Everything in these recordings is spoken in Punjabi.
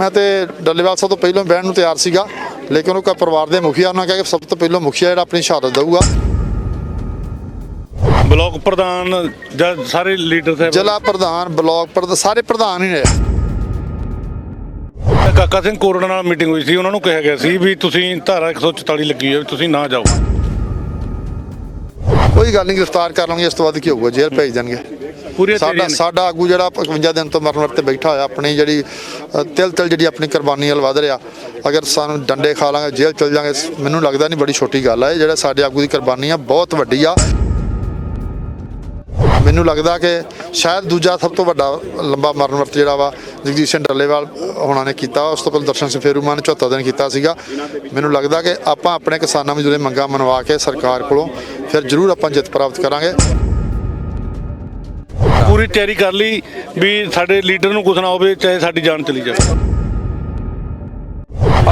ਮੈਂ ਤੇ ਡੱਲੇਵਾਲ ਸਾਹਿਬ ਤੋਂ ਪਹਿਲਾਂ ਬਹਿਣ ਨੂੰ ਤਿਆਰ ਸੀਗਾ ਲੇਕਿਨ ਉਹ ਕਾ ਪਰਿਵਾਰ ਦੇ ਮੁਖੀਆ ਉਹਨਾਂ ਕਿਹਾ ਕਿ ਸਭ ਤੋਂ ਪਹਿਲਾਂ ਮੁਖੀਆ ਜਿਹੜਾ ਆਪਣੀ ਸ਼ਹਾਦਤ ਦਊਗਾ। ਬਲਾਕ ਪ੍ਰਧਾਨ ਜਾਂ ਸਾਰੇ ਲੀਡਰ ਸਾਹਿਬ? ਜ਼ਿਲ੍ਹਾ ਪ੍ਰਧਾਨ ਬਲਾਕ ਪ੍ਰਧਾਨ ਸਾਰੇ ਪ੍ਰਧਾਨ ਹੀ ਨੇ। ਕਾਕਾ ਸਿੰਘ ਕੋਰੜਾ ਨਾਲ ਮੀਟਿੰਗ ਹੋਈ ਸੀ ਉਹਨਾਂ ਨੂੰ ਕਿਹਾ ਗਿਆ ਸੀ ਵੀ ਤੁਸੀਂ ਧਾਰਾ 144 ਲੱਗੀ ਹੈ ਵੀ ਤੁਸੀਂ ਨਾ ਜਾਓ। ਕੋਈ ਗੱਲ ਨਹੀਂ ਗ੍ਰਿਫਤਾਰ ਕਰ ਲਾਂਗੇ ਇਸ ਤੋਂ ਬਾਅਦ ਕੀ ਹੋਊਗਾ ਜੇਲ੍ਹ ਭੇਜ ਦੇਣਗੇ। ਪੂਰੀ ਸਾਡਾ ਸਾਡਾ ਆਗੂ ਜਿਹੜਾ 55 ਦਿਨ ਤੋਂ ਮਰਨ ਵਰਤੇ ਬੈਠਾ ਹੋਇਆ ਆਪਣੀ ਜਿਹੜੀ ਤਿਲ ਤਿਲ ਜਿਹੜੀ ਆਪਣੀ ਕੁਰਬਾਨੀ ਵੱਲ ਵਧ ਰਿਹਾ। ਅਗਰ ਸਾਨੂੰ ਡੰਡੇ ਖਾ ਲਾਂਗੇ ਜੇਲ੍ਹ ਚਲ ਜਾਾਂਗੇ ਮੈਨੂੰ ਲੱਗਦਾ ਨਹੀਂ ਬੜੀ ਛੋਟੀ ਗੱਲ ਹੈ ਜਿਹੜਾ ਸਾਡੇ ਆਗੂ ਦੀ ਕੁਰਬਾਨੀ ਆ ਬਹੁਤ ਵੱਡੀ ਆ। ਮੈਨੂੰ ਲੱਗਦਾ ਕਿ ਸ਼ਾਇਦ ਦੂਜਾ ਸਭ ਤੋਂ ਵੱਡਾ ਲੰਬਾ ਮਰਨ ਵਰਤ ਜਿਹੜਾ ਵਾ ਜਗਜੀਤ ਸਿੰਘ ਡੱਲੇਵਾਲ ਹੋਣਾ ਨੇ ਕੀਤਾ ਉਸ ਤੋਂ ਪਹਿਲਾਂ ਦਰਸ਼ਨ ਸਿੰਘ ਫੇਰੂਮਾ ਨੇ 74 ਦਿਨ ਕੀਤਾ ਸੀਗਾ। ਮੈਨੂੰ ਲੱਗਦਾ ਕਿ ਆਪਾਂ ਆਪਣੇ ਕਿਸਾਨਾਂ ਮਜ਼ਦੂਰਾਂ ਦੀਆਂ ਮੰਗਾਂ ਮਨਵਾ ਕੇ ਸਰਕਾਰ ਕੋਲੋਂ ਫਿਰ ਜ਼ਰੂਰ ਆਪਾਂ ਜਿੱਤ ਪ੍ਰਾਪਤ ਕਰਾਂਗੇ। ਪੂਰੀ ਤਿਆਰੀ ਕਰ ਲਈ ਵੀ ਸਾਡੇ ਲੀਡਰ ਨੂੰ ਕੁਝ ਨਾ ਹੋਵੇ, ਚਾਹੇ ਸਾਡੀ ਜਾਨ ਚਲੀ ਜਾਵੇ।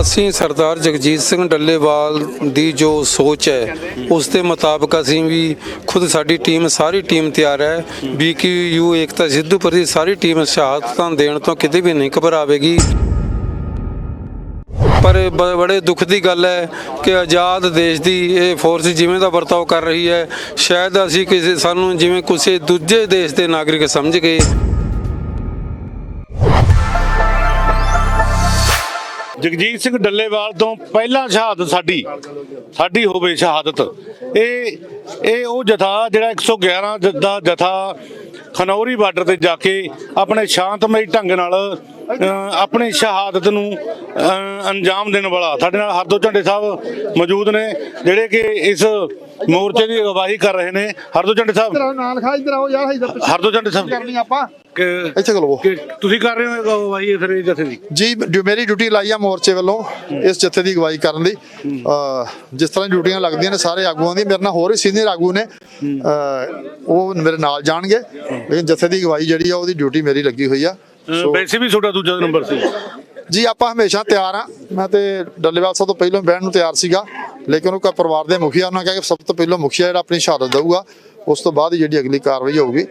ਅਸੀਂ ਸਰਦਾਰ ਜਗਜੀਤ ਸਿੰਘ ਡੱਲੇਵਾਲ ਦੀ ਜੋ ਸੋਚ ਹੈ, ਉਸ ਦੇ ਮੁਤਾਬਕ ਅਸੀਂ ਵੀ ਖੁਦ ਸਾਡੀ ਟੀਮ, ਸਾਰੀ ਟੀਮ ਤਿਆਰ ਹੈ। ਬੀਕਯੂ ਏਕਤਾ ਸਿੱਧੂਪੁਰ ਦੀ ਸਾਰੀ ਟੀਮ ਸ਼ਹਾਦਤਾਂ ਦੇਣ ਤੋਂ ਕਿਤੇ ਵੀ ਨਹੀਂ ਘਬਰਾਵੇਗੀ। ਪਰ ਬ- ਬੜੇ ਦੁੱਖ ਦੀ ਗੱਲ ਹੈ ਕਿ ਆਜ਼ਾਦ ਦੇਸ਼ ਦੀ ਇਹ ਫੋਰਸ ਜਿਵੇਂ ਦਾ ਵਰਤਾਓ ਕਰ ਰਹੀ ਹੈ, ਸ਼ਾਇਦ ਅਸੀਂ ਕਿਸੇ, ਸਾਨੂੰ ਜਿਵੇਂ ਕਿਸੇ ਦੂਜੇ ਦੇਸ਼ ਦੇ ਨਾਗਰਿਕ ਸਮਝ ਗਏ। ਜਗਜੀਤ ਸਿੰਘ ਡੱਲੇਵਾਲ ਤੋਂ ਪਹਿਲਾਂ ਸ਼ਹਾਦਤ ਸਾਡੀ ਸਾਡੀ ਹੋਵੇ ਸ਼ਹਾਦਤ। ਇਹ ਇਹ ਉਹ ਜਥਾ ਜਿਹੜਾ 111 ਦਾ ਜਥਾ ਖਨੌਰੀ ਬਾਰਡਰ ਤੇ ਜਾ ਕੇ ਆਪਣੇ ਸ਼ਾਂਤਮਈ ਢੰਗ ਨਾਲ ਆਪਣੀ ਸ਼ਹਾਦਤ ਨੂੰ ਅੰਜਾਮ ਦੇਣ ਵਾਲਾ। ਸਾਡੇ ਨਾਲ ਹਰਦੋ ਝੰਡੇ ਸਾਹਿਬ ਮੌਜੂਦ ਨੇ ਜਿਹੜੇ ਕਿ ਇਸ ਮੋਰਚੇ ਦੀ ਅਗਵਾਈ ਕਰ ਰਹੇ ਨੇ। ਹਰਦੋ ਝੰਡੇ ਸਾਹਿਬ। ਨਾਲ ਖਾ ਇਧਰ ਆਓ ਯਾਰ ਇਧਰ ਹਰਦੋ ਝੰਡੇ ਸਾਹਿਬ। ਕਰਨੀ ਆਪਾਂ? ਕਿ ਇੱਥੇ ਖਲੋ ਕਿ ਤੁਸੀਂ ਕਰ ਰਹੇ ਹੋ ਅਗਵਾਈ ਫਿਰ ਇਹ ਜਥੇ ਦੀ? ਜੀ ਮੇਰੀ ਡਿਊਟੀ ਲਾਈ ਆ ਮੋਰਚੇ ਵੱਲੋਂ ਇਸ ਜਥੇ ਦੀ ਅਗਵਾਈ ਕਰਨ ਦੀ। ਅਹ ਜਿਸ ਤਰ੍ਹਾਂ ਡਿਊਟੀਆਂ ਲੱਗਦੀਆਂ ਨੇ ਸਾਰੇ ਆਗੂਆਂ ਦੀ ਮੇਰੇ ਨਾਲ ਹੋਰ ਵੀ ਸੀਨੀਅਰ ਆਗੂ ਨੇ। ਅਹ ਉਹ ਮੇਰੇ ਨਾਲ ਜਾਣਗੇ ਲੇਕਿਨ ਜਥੇ ਦੀ ਅਗਵਾਈ ਜਿਹੜੀ ਆ ਉਹਦੀ ਡਿਊਟੀ ਮੇਰੀ ਲੱਗੀ ਹੋਈ ਆ। ਵੈਸੇ ਵੀ ਤੁਹਾਡਾ ਦੂਜਾ ਨੰਬਰ ਸੀ। ਜੀ ਆਪਾਂ ਹਮੇਸ਼ਾ ਤਿਆਰ ਆ ਮੈਂ ਤੇ ਡੱਲੇਵਾਲ ਸਾਹਿਬ ਤੋਂ ਪਹਿਲਾਂ ਬਹਿਣ ਨੂੰ ਤਿਆਰ ਸੀਗਾ। ਲੇਕਿਨ ਉਹ ਕਾ ਪਰਿਵਾਰ ਦੇ ਮੁਖੀਆ ਉਹਨਾਂ ਕਿਹਾ ਕਿ ਸਭ ਤੋਂ ਪਹਿਲਾਂ ਮੁਖੀਆ ਜਿਹੜਾ ਆਪਣੀ ਸ਼ਹਾਦਤ ਦਊਗਾ ਉਸ ਤੋਂ ਬਾਅਦ ਹੀ ਜਿਹੜੀ ਅਗਲੀ ਕਾਰਵਾਈ ਹੋਊਗੀ।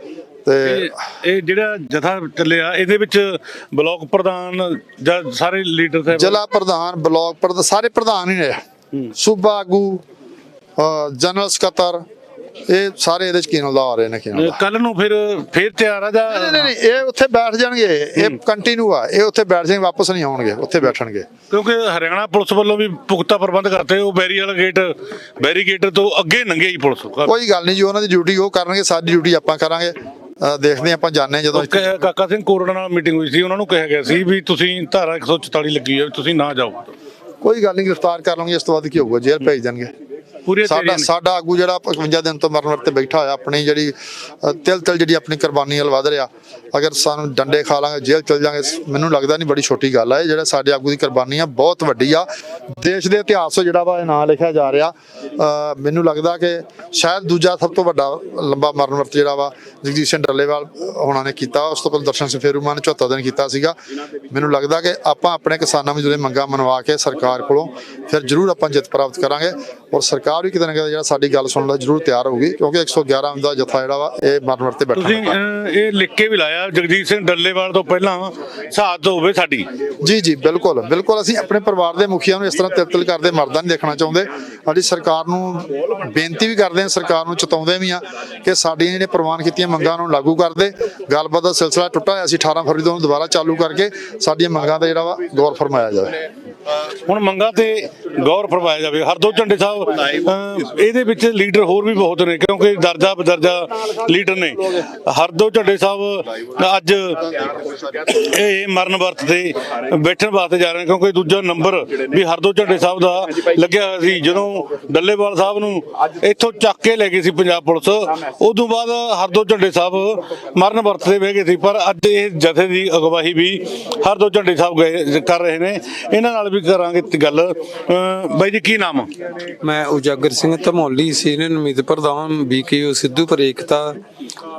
ਤੇ ਇਹ- ਇਹ ਜਿਹੜਾ ਜਥਾ ਚੱਲਿਆ ਇਹਦੇ ਵਿੱਚ ਬਲਾਕ ਪ੍ਰਧਾਨ ਜਾਂ ਸਾਰੇ ਲੀਡਰ ਸਾਹਿਬ ਜ਼ਿਲ੍ਹਾ ਪ੍ਰਧਾਨ ਬਲਾਕ ਪ੍ਰਧਾਨ ਸਾਰੇ ਪ੍ਰਧਾਨ ਹੀ ਨੇ। ਸੂਬਾ ਆਗੂ ਅਹ ਜਨਰਲ ਸਕੱਤਰ ਇਹ ਸਾਰੇ ਇਹਦੇ ਚ ਕੀ ਨਾਲ ਆ ਰਹੇ ਨੇ ਕੀ ਨਾਲ ਕੱਲ ਨੂੰ ਫਿਰ ਫਿਰ ਤਿਆਰ ਆ ਜਾਂ ਨਹੀਂ ਨਹੀਂ ਨਹੀਂ, ਇਹ ਉੱਥੇ ਬੈਠ ਜਾਣਗੇ ਇਹ ਕੰਟੀਨਿਊ ਆ ਇਹ ਉੱਥੇ ਬੈਠ ਜਾਣਗੇ ਵਾਪਸ ਨਹੀਂ ਆਉਣਗੇ ਉੱਥੇ ਬੈਠਣਗੇ। ਕਿਉਂਕਿ ਹਰਿਆਣਾ ਪੁਲਿਸ ਵੱਲੋਂ ਵੀ ਪੁਖਤਾ ਪ੍ਰਬੰਧ ਕਰਤੇ ਉਹ ਬੈਰੀ ਵਾਲਾ ਗੇਟ ਬੈਰੀਗੇਟਰ ਤੋਂ ਅੱਗੇ ਲੰਘੇ ਹੀ ਪੁਲਿਸ। ਕੋਈ ਗੱਲ ਨਹੀਂ ਜੀ ਉਹਨਾਂ ਦੀ ਡਿਊਟੀ ਉਹ ਕਰਨਗੇ ਸਾਡੀ ਡਿਊਟੀ ਆਪਾਂ ਕਰਾਂਗੇ। ਦੇਖਦੇ ਹਾਂ ਆਪਾਂ ਜਾਣਦੇ ਹਾਂ ਜਦੋਂ ਕ- ਕਾਕਾ ਸਿੰਘ ਕੋਰੜਾ ਨਾਲ ਮੀਟਿੰਗ ਹੋਈ ਸੀ ਉਹਨਾਂ ਨੂੰ ਕਿਹਾ ਗਿਆ ਸੀ ਵੀ ਤੁਸੀਂ ਧਾਰਾ 144 ਲੱਗੀ ਹੈ ਵੀ ਤੁਸੀਂ ਨਾ ਜਾਓ। ਕੋਈ ਗੱਲ ਨਹੀਂ ਗ੍ਰਿਫਤਾਰ ਕਰ ਲਾਂਗੇ ਇਸ ਤੋਂ ਬਾਅਦ ਕੀ ਹੋਊਗਾ ਜੇਲ੍ਹ ਭੇਜ ਦੇਣਗੇ। ਪੂਰੀ ਸਾਡਾ ਸਾਡਾ ਆਗੂ ਜਿਹੜਾ 55 ਦਿਨ ਤੋਂ ਮਰਨ ਵਰਤੇ ਬੈਠਾ ਹੋਇਆ ਆਪਣੀ ਜਿਹੜੀ ਤਿਲ ਤਿਲ ਜਿਹੜੀ ਆਪਣੀ ਕੁਰਬਾਨੀ ਵੱਲ ਵਧ ਰਿਹਾ। ਅਗਰ ਸਾਨੂੰ ਡੰਡੇ ਖਾ ਲਾਂਗੇ ਜੇਲ੍ਹ ਚਲ ਜਾਾਂਗੇ ਮੈਨੂੰ ਲੱਗਦਾ ਨਹੀਂ ਬੜੀ ਛੋਟੀ ਗੱਲ ਹੈ ਇਹ ਜਿਹੜਾ ਸਾਡੇ ਆਗੂ ਦੀ ਕੁਰਬਾਨੀ ਆ ਬਹੁਤ ਵੱਡੀ ਆ। ਦੇਸ਼ ਦੇ ਇਤਿਹਾਸ ਜਿਹੜਾ ਵਾ ਇਹ ਨਾਂ ਲਿਖਿਆ ਜਾ ਰਿਹਾ ਮੈਨੂੰ ਲੱਗਦਾ ਕਿ ਸ਼ਾਇਦ ਦੂਜਾ ਸਭ ਤੋਂ ਵੱਡਾ ਲੰਬਾ ਮਰਨ ਵਰਤ ਜਿਹੜਾ ਵਾ ਜਗਜੀਤ ਸਿੰਘ ਡੱਲੇਵਾਲ ਹੋਣਾ ਨੇ ਕੀਤਾ। ਉਸ ਤੋਂ ਪਹਿਲਾਂ ਦਰਸ਼ਨ ਸਿੰਘ ਫੇਰੂਮਾ ਨੇ 74 ਦਿਨ ਕੀਤਾ ਸੀਗਾ। ਮੈਨੂੰ ਲੱਗਦਾ ਕਿ ਆਪਾਂ ਆਪਣੇ ਕਿਸਾਨਾਂ ਮਜ਼ਦੂਰਾਂ ਦੀਆਂ ਮੰਗਾਂ ਮਨਵਾ ਕੇ ਸਰਕਾਰ ਕੋਲੋਂ ਫਿਰ ਜ਼ਰੂਰ ਆਪਾਂ ਜਿੱਤ ਪ੍ਰਾਪਤ ਕਰਾਂਗੇ ਔਰ ਸਰਕਾਰ ਵੀ ਕਿਤੇ ਨਾ ਕਿਤੇ ਜਿਹੜਾ ਸਾਡੀ ਗੱਲ ਸੁਣਨ ਦਾ ਜ਼ਰੂਰ ਤਿਆਰ ਹੋਊਗੀ ਕਿਉਂਕਿ 111 ਦਾ ਜਥਾ ਜਿਹੜਾ ਵਾ ਇਹ ਮਰਨ ਵਰਤੇ ਬੈਠਾ ਤੁਸੀਂ ਇਹ ਲਿਖ ਕੇ ਵੀ ਲਾਇਆ ਜਗਜੀਤ ਸਿੰਘ ਡੱਲੇਵਾਲ ਤੋਂ ਪਹਿਲਾਂ ਸ਼ਹਾਦਤ ਹੋਵੇ ਸਾਡੀ। ਜੀ ਜੀ ਬਿਲਕੁਲ ਬਿਲਕੁਲ ਅਸੀਂ ਆਪਣੇ ਪਰਿਵਾਰ ਦੇ ਮੁਖੀਆਂ ਨੂੰ ਇਸ ਤਰ੍ਹਾਂ ਤਿਲਤਿਲ ਕਰਦੇ ਮਰਦਾ ਨਹੀਂ ਦੇਖਣਾ ਚਾਹੁੰਦੇ। ਸਾਡੀ ਸਰਕਾਰ ਨੂੰ ਬੇਨਤੀ ਵੀ ਕਰਦੇ ਹਾਂ, ਸਰਕਾਰ ਨੂੰ ਚਿਤਾਉਂਦੇ ਵੀ ਆ ਕਿ ਸਾਡੀਆਂ ਜਿਹੜੀਆਂ ਪ੍ਰਵਾਨ ਕੀਤੀਆਂ ਮੰਗਾਂ ਨੂੰ ਲਾਗੂ ਕਰਦੇ ਗੱਲਬਾਤ ਦਾ ਸਿਲਸਿਲਾ ਟੁੱਟਾ ਹੋਇਆ ਸੀ 18 ਫਰਵਰੀ ਤੋਂ ਦੁਬਾਰਾ ਚਾਲੂ ਕਰਕੇ ਸਾਡੀਆਂ ਮੰਗਾਂ ਦਾ ਜਿਹੜਾ ਵਾ ਗੌਰ ਫਰਮਾਇਆ ਜਾਵੇ। ਹੁਣ ਮੰਗਾਂ ਤੇ ਗੌਰ ਫਰਮਾਇਆ ਜਾਵੇ। ਹਰਦੋ ਝੰਡੇ ਸਾਹਿਬ ਇਹਦੇ ਵਿੱਚ ਲੀਡਰ ਹੋਰ ਵੀ ਬਹੁਤ ਨੇ, ਕਿਉਂਕਿ ਦਰਜਾ ਬਦਰਜਾ ਲੀਡਰ ਨੇ। ਹਰਦੋ ਝੰਡੇ ਸਾਹਿਬ ਅੱਜ ਇਹ ਮਰਨ ਵਰਤ ਤੇ ਬੈਠਣ ਵਾਸਤੇ ਜਾ ਰਹੇ ਨੇ, ਕਿਉਂਕਿ ਦੂਜਾ ਨੰਬਰ ਵੀ ਹਰਦੋ ਝੰਡੇ ਸਾਹਿਬ ਦਾ ਲੱਗਿਆ ਹੋਇਆ ਸੀ। ਜਦੋਂ ਡੱਲੇਵਾਲ ਸਾਹਿਬ ਨੂੰ ਇੱਥੋਂ ਚੱਕ ਕੇ ਲੈ ਗਈ ਸੀ ਪੰਜਾਬ ਪੁਲਿਸ। ਉਦੋਂ ਬਾਅਦ ਹਰਦੋ ਝੰਡੇ ਸਾਹਿਬ ਮਰਨ ਵਰਤ ਤੇ ਬਹਿ ਗਏ ਸੀ ਪਰ ਅੱਜ ਇਹ ਜਥੇ ਦੀ ਅਗਵਾਈ ਵੀ ਹਰਦੋ ਝੰਡੇ ਸਾਹਿਬ ਗਏ ਕਰ ਰਹੇ ਨੇ। ਇਹਨਾਂ ਨਾਲ ਵੀ ਕਰਾਂਗੇ ਗੱਲ। ਬਾਈ ਜੀ ਕੀ ਨਾਮ ਮੈਂ ਉਜਾਗਰ ਸਿੰਘ ਧਮੌਲੀ ਸੀਨੀਅਰ ਨਮਿਤ ਪ੍ਰਧਾਨ ਬੀਕਯੂ ਸਿੱਧੂਪੁਰ ਏਕਤਾ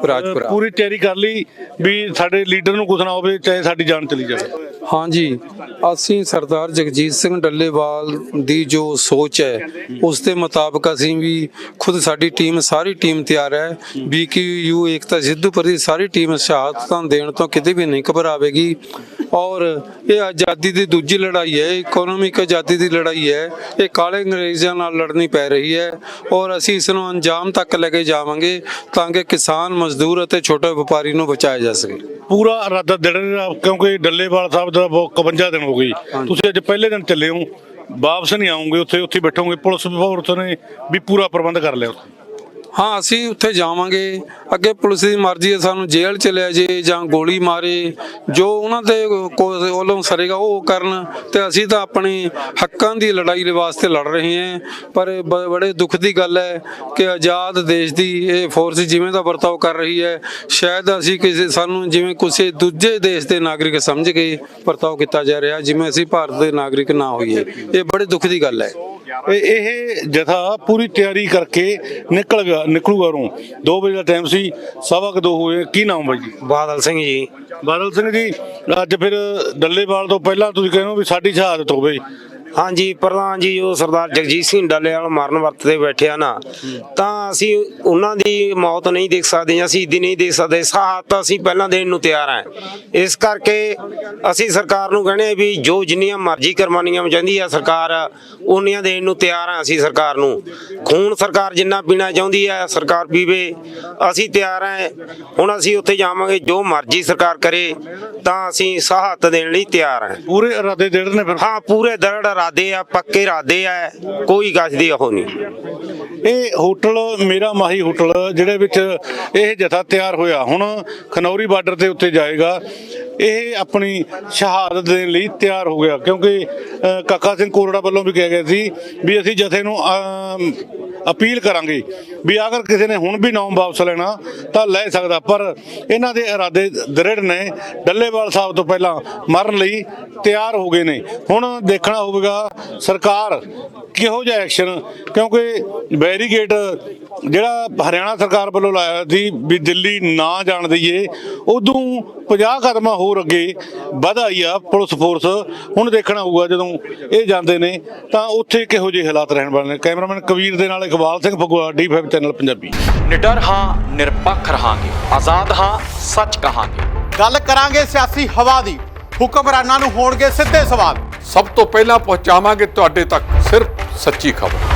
ਰਾਜਪੁਰਾ ਪੂਰੀ ਤਿਆਰੀ ਕਰ ਲਈ ਵੀ ਸਾਡੇ ਲੀਡਰ ਨੂੰ ਕੁਝ ਨਾ ਹੋਵੇ ਚਾਹੇ ਸਾਡੀ ਜਾਨ ਚਲੀ ਜਾਵੇ। ਹਾਂਜੀ, ਅਸੀਂ ਸਰਦਾਰ ਜਗਜੀਤ ਸਿੰਘ ਡੱਲੇਵਾਲ ਦੀ ਜੋ ਸੋਚ ਹੈ, ਉਸ ਦੇ ਮੁਤਾਬਕ ਅਸੀਂ ਵੀ ਖੁਦ ਸਾਡੀ ਟੀਮ ਸਾਰੀ ਟੀਮ ਤਿਆਰ ਹੈ। ਬੀਕਯੂ ਏਕਤਾ ਸਿੱਧੂਪੁਰ ਦੀ ਸਾਰੀ ਟੀਮ ਸ਼ਹਾਦਤਾਂ ਦੇਣ ਤੋਂ ਕਿਤੇ ਵੀ ਨਹੀਂ ਘਬਰਾਵੇਗੀ। ਔਰ ਇਹ ਆਜ਼ਾਦੀ ਦੀ ਦੂਜੀ ਲੜਾਈ ਹੈ ਇਕਨੋਮਿਕ ਆਜ਼ਾਦੀ ਦੀ ਲੜਾਈ ਹੈ ਇਹ ਕਾਲੇ ਅੰਗਰੇਜ਼ਾਂ ਨਾਲ ਲੜਨੀ ਪੈ ਰਹੀ ਹੈ ਔਰ ਅਸੀਂ ਇਸ ਨੂੰ ਅੰਜਾਮ ਤੱਕ ਲੈ ਕੇ ਜਾਵਾਂਗੇ ਤਾਂ ਕਿ ਕਿਸਾਨ ਮਜ਼ਦੂਰ ਅਤੇ ਛੋਟੇ ਵਪਾਰੀ ਨੂੰ ਬਚਾਇਆ ਜਾ ਸਕੇ। ਪੂਰਾ ਇਰਾਦਾ ਦਿੜ ਕਿਉਂਕਿ ਡੱਲੇਵਾਲ ਸਾਹਿਬ ਦਾ ਬਹੁਤ 51 ਦਿਨ ਹੋ ਗਏ ਤੁਸੀਂ ਅੱਜ ਪਹਿਲੇ ਦਿਨ ਚੱਲੇ ਹੋ ਵਾਪਸ ਨਹੀਂ ਆਉਂਗੇ ਉੱਥੇ ਉੱਥੇ ਬੈਠੋਗੇ ਪੁਲਿਸ ਵਿਭਾਗ ਨੇ ਵੀ ਪੂਰਾ ਪ੍ਰਬੰਧ ਕਰ ਲਿਆ ਉੱਥੇ। ਹਾਂ, ਅਸੀਂ ਉੱਥੇ ਜਾਵਾਂਗੇ। ਅੱਗੇ ਪੁਲਿਸ ਦੀ ਮਰਜ਼ੀ ਹੈ, ਸਾਨੂੰ ਜੇਲ੍ਹ ਚ ਲੈ ਜੇ ਜਾਂ ਗੋਲੀ ਮਾਰੇ। ਜੋ ਉਹਨਾਂ ਦੇ ਕੋਲੋਂ ਸਰੇਗਾ, ਉਹ ਕਰਨ। ਤੇ ਅਸੀਂ ਤਾਂ ਆਪਣੇ ਹੱਕਾਂ ਦੀ ਲੜਾਈ ਦੇ ਵਾਸਤੇ ਲੜ ਰਹੇ ਹਾਂ। ਪਰ ਬ- ਬੜੇ ਦੁੱਖ ਦੀ ਗੱਲ ਹੈ ਕਿ ਆਜ਼ਾਦ ਦੇਸ਼ ਦੀ ਇਹ ਫੋਰਸ ਜਿਵੇਂ ਦਾ ਵਰਤਾਓ ਕਰ ਰਹੀ ਹੈ, ਸ਼ਾਇਦ ਅਸੀਂ ਕਿਸੇ, ਸਾਨੂੰ ਜਿਵੇਂ ਕਿਸੇ ਦੂਜੇ ਦੇਸ਼ ਦੇ ਨਾਗਰਿਕ ਸਮਝ ਕੇ ਵਰਤਾਓ ਕੀਤਾ ਜਾ ਰਿਹਾ, ਜਿਵੇਂ ਅਸੀਂ ਭਾਰਤ ਦੇ ਨਾਗਰਿਕ ਨਾ ਹੋਈਏ। ਇਹ ਬੜੇ ਦੁੱਖ ਦੀ ਗੱਲ ਹੈ। ਇਹ ਇਹ ਜਥਾ ਪੂਰੀ ਤਿਆਰੀ ਕਰਕੇ ਨਿਕਲ ਗਿਆ ਨਿਕਲੂਗਾ ਉਰੋਂ। 2 ਵਜੇ ਦਾ ਟਾਈਮ ਸੀ ਸਵਾ ਕੁ ਦੋ ਹੋਏ। ਕੀ ਨਾਮ ਬਾਈ ਜੀ? ਬਾਦਲ ਸਿੰਘ ਜੀ। ਬਾਦਲ ਸਿੰਘ ਜੀ ਅੱਜ ਫਿਰ ਡੱਲੇਵਾਲ ਤੋਂ ਪਹਿਲਾਂ ਤੁਸੀਂ ਕਹਿੰਦੇ ਹੋ ਵੀ ਸਾਡੀ ਸ਼ਹਾਦਤ ਹੋਵੇ। ਹਾਂਜੀ ਪ੍ਰਧਾਨ ਜੀ ਜੋ ਸਰਦਾਰ ਜਗਜੀਤ ਸਿੰਘ ਡੱਲੇਵਾਲ ਮਰਨ ਵਰਤ ਤੇ ਬੈਠੇ ਆ ਨਾ ਤਾਂ ਅਸੀਂ ਉਹਨਾਂ ਦੀ ਮੌਤ ਨਹੀਂ ਦੇਖ ਸਕਦੇ ਜਾਂ ਸ਼ਹੀਦੀ ਨਹੀਂ ਦੇਖ ਸਕਦੇ। ਸਾਥ ਅਸੀਂ ਪਹਿਲਾਂ ਦੇਣ ਨੂੰ ਤਿਆਰ ਹਾਂ। ਇਸ ਕਰਕੇ ਅਸੀਂ ਸਰਕਾਰ ਨੂੰ ਕਹਿੰਦੇ ਆ ਵੀ ਜੋ ਜਿੰਨੀਆਂ ਮਰਜ਼ੀ ਕੁਰਬਾਨੀਆਂ ਚਾਹੁੰਦੀ ਆ ਸਰਕਾਰ ਉਹਨੀਆਂ ਦੇਣ ਨੂੰ ਤਿਆਰ ਹਾਂ ਅਸੀਂ ਸਰਕਾਰ ਨੂੰ। ਖੂਨ ਸਰਕਾਰ ਜਿੰਨਾ ਪੀਣਾ ਚਾਹੁੰਦੀ ਹੈ ਸਰਕਾਰ ਪੀਵੇ। ਅਸੀਂ ਤਿਆਰ ਹਾਂ। ਹੁਣ ਅਸੀਂ ਉੱਥੇ ਜਾਵਾਂਗੇ ਜੋ ਮਰਜ਼ੀ ਸਰਕਾਰ ਕਰੇ ਤਾਂ ਅਸੀਂ ਸਾਹਤ ਦੇਣ ਲਈ ਤਿਆਰ ਹਾਂ। ਪੂਰੇ ਇਰਾਦੇ ਦੇੜ ਨੇ ਫਿਰ? ਹਾਂ ਪੂਰੇ ਦਰੜ ਇਰਾਦੇ ਆ ਪੱਕੇ ਇਰਾਦੇ ਆ ਕੋਈ ਗੱਜ ਦੀ ਉਹ ਨਹੀਂ। ਇਹ ਹੋਟਲ, ਮੇਰਾ ਮਾਹੀ ਹੋਟਲ, ਜਿਹੜੇ ਵਿੱਚ ਇਹ ਜਥਾ ਤਿਆਰ ਹੋਇਆ। ਹੁਣ ਖਨੌਰੀ ਬਾਰਡਰ ਦੇ ਉੱਤੇ ਜਾਏਗਾ। ਇਹ ਆਪਣੀ ਸ਼ਹਾਦਤ ਦੇਣ ਲਈ ਤਿਆਰ ਹੋ ਗਿਆ, ਕਿਉਂਕਿ ਕਾਕਾ ਸਿੰਘ ਕੋਰੜਾ ਵੱਲੋਂ ਵੀ ਕਿਹਾ ਗਿਆ ਸੀ ਵੀ ਅਸੀਂ ਜਥੇ ਨੂੰ ਅਪੀਲ ਕਰਾਂਗੇ ਵੀ ਅਗਰ ਕਿਸੇ ਨੇ ਹੁਣ ਵੀ ਨਾਮ ਵਾਪਸ ਲੈਣਾ, ਤਾਂ ਲੈ ਸਕਦਾ। ਪਰ ਇਹਨਾਂ ਦੇ ਇਰਾਦੇ ਦ੍ਰਿੜ ਨੇ, ਡੱਲੇਵਾਲ ਸਾਹਿਬ ਤੋਂ ਪਹਿਲਾਂ ਮਰਨ ਲਈ ਤਿਆਰ ਹੋ ਗਏ ਨੇ। ਹੁਣ ਦੇਖਣਾ ਹੋਵੇਗਾ ਸਰਕਾਰ ਕਿਹੋ ਜਿਹਾ ਐਕਸ਼ਨ, ਕਿਉਂਕਿ ਬੈਰੀਗੇਟ ਜਿਹੜਾ ਹਰਿਆਣਾ ਸਰਕਾਰ ਵੱਲੋਂ ਲਾਇਆ ਸੀ ਵੀ ਦਿੱਲੀ ਨਾ ਜਾਣ ਦਈਏ ਉਦੋਂ 50 ਕਦਮਾਂ ਹੋਰ ਅੱਗੇ ਵਧ ਆਈ ਆ ਪੁਲਿਸ ਫੋਰਸ ਹੁਣ ਦੇਖਣਾ ਹੋਊਗਾ ਜਦੋਂ ਇਹ ਜਾਂਦੇ ਨੇ ਤਾਂ ਉੱਥੇ ਕਿਹੋ ਜਿਹੇ ਹਾਲਾਤ ਰਹਿਣ ਵਾਲੇ ਨੇ। ਕੈਮਰਾਮੈਨ ਕਬੀਰ ਦੇ ਨਾਲ Iqbal Singh Phagua D five channel Punjabi. ਨਿਡਰ ਹਾਂ ਨਿਰਪੱਖ ਰਹਾਂਗੇ। ਆਜ਼ਾਦ ਹਾਂ ਸੱਚ ਕਹਾਂਗੇ। ਗੱਲ ਕਰਾਂਗੇ ਸਿਆਸੀ ਹਵਾ ਦੀ। ਹੁਕਮਰਾਨਾਂ ਨੂੰ ਹੋਣਗੇ ਸਿੱਧੇ ਸਵਾਲ। ਸਭ ਤੋਂ ਪਹਿਲਾਂ ਪਹੁੰਚਾਵਾਂਗੇ ਤੁਹਾਡੇ ਤੱਕ ਸਿਰਫ ਸੱਚੀ ਖਬਰ।